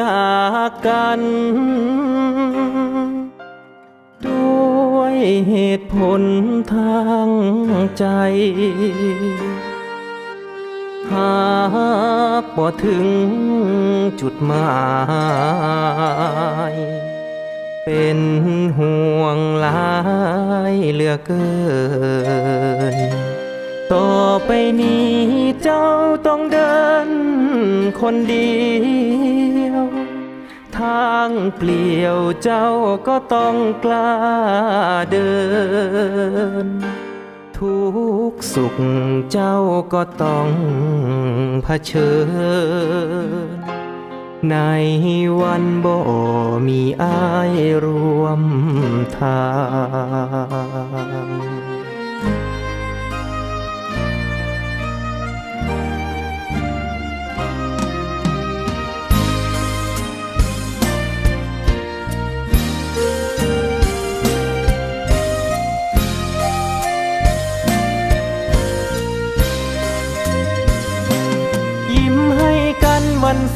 จากกัน ด้วยเหตุผลทางใจ หากบ่ถึงจุดหมาย เป็นห่วงหลายเหลือเกิน ต่อไปนี้เจ้าต้องเดินคนเดียว ทางเปลี่ยวเจ้าก็ต้องกล้าเดิน ทุกสุขเจ้าก็ต้องเผชิญ ในวันบ่มีอายรวมทาง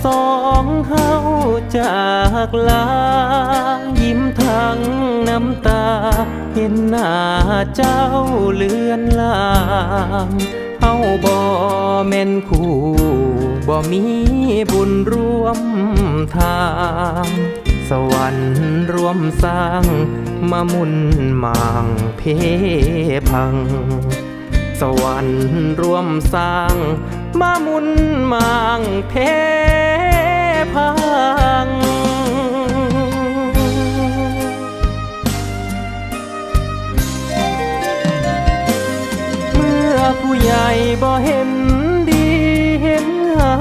สองเฮาจากลา ยิ้มทั้งน้ำตา เห็นหน้าเจ้าเลือนลางเฮาบ่แม่นคู่บ่มีบุญร่วมทาง สวรรค์ร่วมสร้างมามุนมางเพพัง สวรรค์ร่วมสร้าง มามุนมางเพพัง เมื่อผู้ใหญ่บ่เห็นดีเห็นงา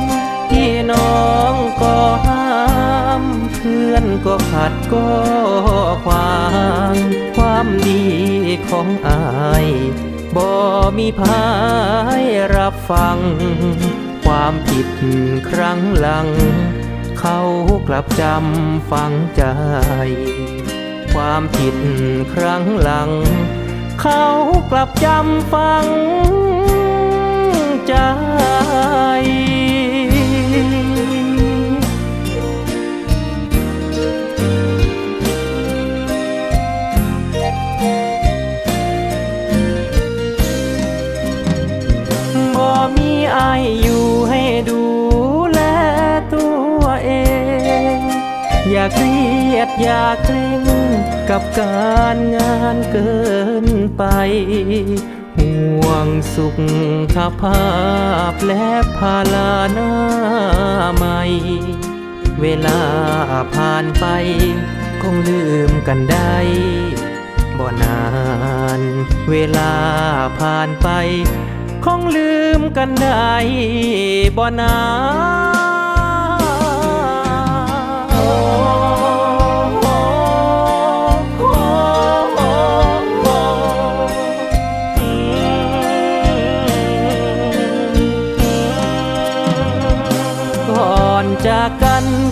มพี่น้องก็ห้าม เพื่อนก็ขัดก็ควาง ความดีของอาย บ่มีพายรับฟัง ความผิดครั้งหลัง เขากลับจำฝังใจ ความผิดครั้งหลัง เขากลับจำฝัง อย่าเครียดอย่าเคร่งกับการงานเกินไป ห่วงสุขภาพและภาลาหน้าใหม่ เวลาผ่านไป คงลืมกันได้บ่นาน เวลาผ่านไป คงลืมกันได้บ่นาน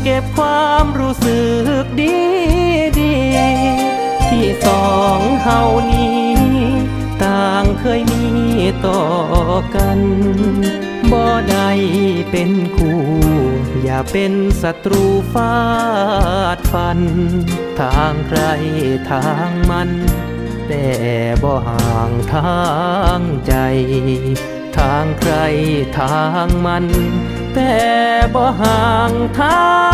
เก็บความรู้สึกดีดี ที่สองเฮานี้ ต่างเคยมีต่อกันบ่ได้เป็นคู่ อย่าเป็นศัตรูฟาดฟัน ทางใครทางมัน แต่บ่ห่างทางใจ ทางใครทางมัน แต่ บ่ห่างทาง